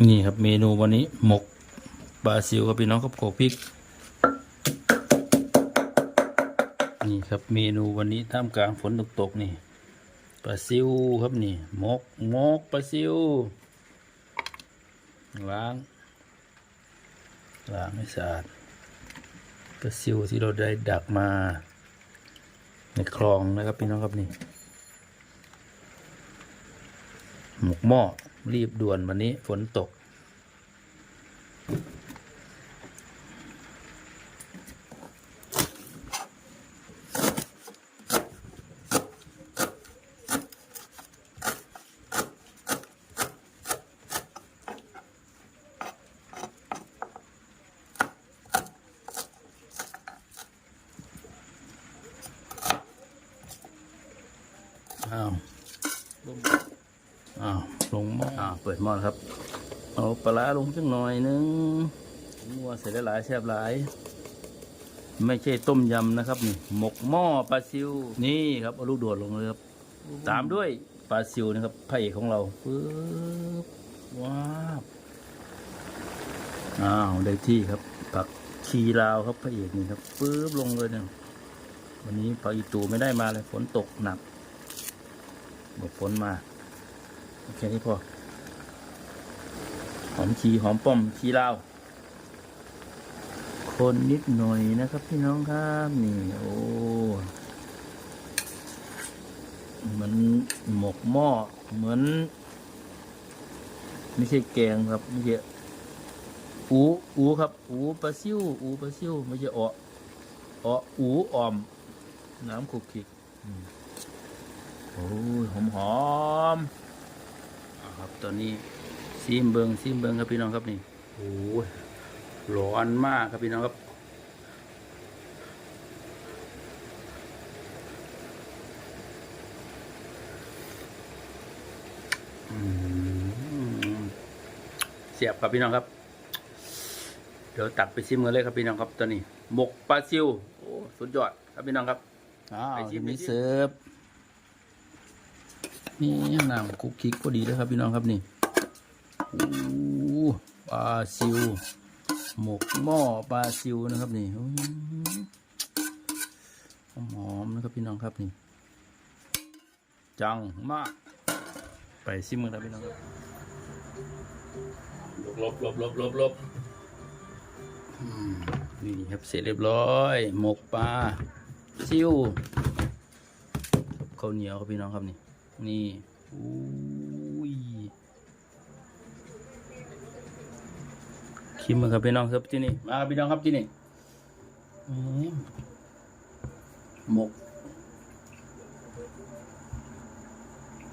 นี่ครับเมนูวันนี้หมกบราซิลครับพี่น้องครับโขพริก นี่ครับเมนูวันนี้ท่ามกลางฝนตกๆนี่ปลาซิวครับนี่หมกหมกปลาซิวล้างล้างให้สะอาดปลาซิวที่เราได้ดักมา ในคลองนะครับพี่น้องครับนี่หมกหม้อ รีบด่วนวันนี้ฝนตก อ้าว เปิดหม้อครับ เอาปลาร้าลงสักหน่อยนึงนัวใส่หลายแซ่บหลาย ไม่ใช่ต้มยำนะครับนี่หมกหม้อปลาซิวนี่ครับเอาลูกโดดลงเลยครับ ตามด้วยปลาซิวนะครับพระเอกของเราปึ๊บว้าวอ้าวได้ที่ครับ ผักชีลาวครับพระเอกนี่ครับปึ๊บลงเลยเนี่ยวันนี้ผักอีตูไม่ได้มาเลยฝนตกหนักหมดฝนมาโอเคนี้พอ หอมชีหอมป้อมชีลาวคนนิดหน่อยนะครับ พี่น้องครับนี่โอ้เหมือนหมกหม้อเหมือน ไม่ใช่แกงครับไม่ใช่อูอูครับ อูปลาซิวอูปลาซิวไม่ใช่อออออูออม น้ำขุกขิกโอ้ยหอมหอมอ่าครับตอนนี้ ซีมเบิงซีมเบิงครับพี่น้องครับนี่โอ้ยร้อนมากครับพี่น้องครับอืมเสียบครับพี่น้องครับ เดี๋ยวตักไปซิมกันเลยครับพี่น้องครับตอนนี้หมกปลาซิวโอ้สุดยอดครับพี่น้องครับอ้าวไปชิทีมนี้ไปชิมเสิร์ฟนี่น้ำคุกคิกพอดีเลยครับพี่น้องครับนี่โอ้ ปลาซิว หมกหม้อปลาซิวนะครับนี่อื้อหือหอมๆนะครับพี่น้องครับนี่ จังมาก ไปซิมือครับพี่น้องครับลบลบลบลบลบอืมนี่ครับเสร็จเรียบร้อย หมกปลาซิวข้าวเหนียวครับพี่น้องครับนี่ นี่อุ้ คิมมาครับพี่น้องครับที่นี่มาครับพี่น้องครับที่นี่อืมหมก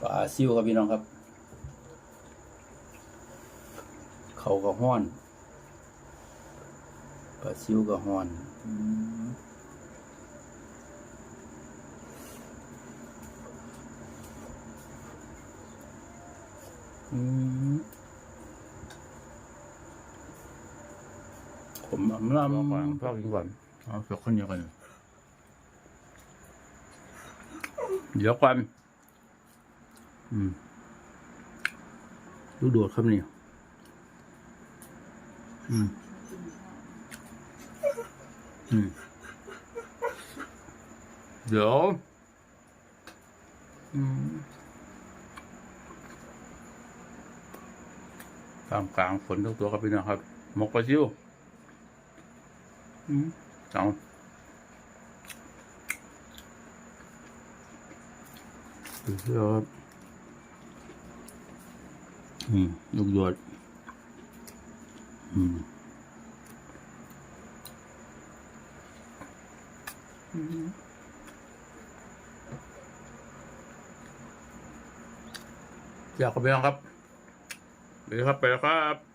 ปลาซิวครับพี่น้องครับ เขาก็ห้อนปลาซิวก็ห้อนอืม อืม ผมอำลำพ่อกินก่อนเอาเสือคนเดียวกันเดี๋ยวกันอืมลูกโดดครับเนี่ยอืมอืมเดี๋ยวอืมตามกลางฝนทุกตัวครับพี่น้องครับหมกปลาซิว อืมเอาดูสิครับอืมลูกหยดอืมอืมอยากกับพี่น้องครับไปครับไปแล้วครับ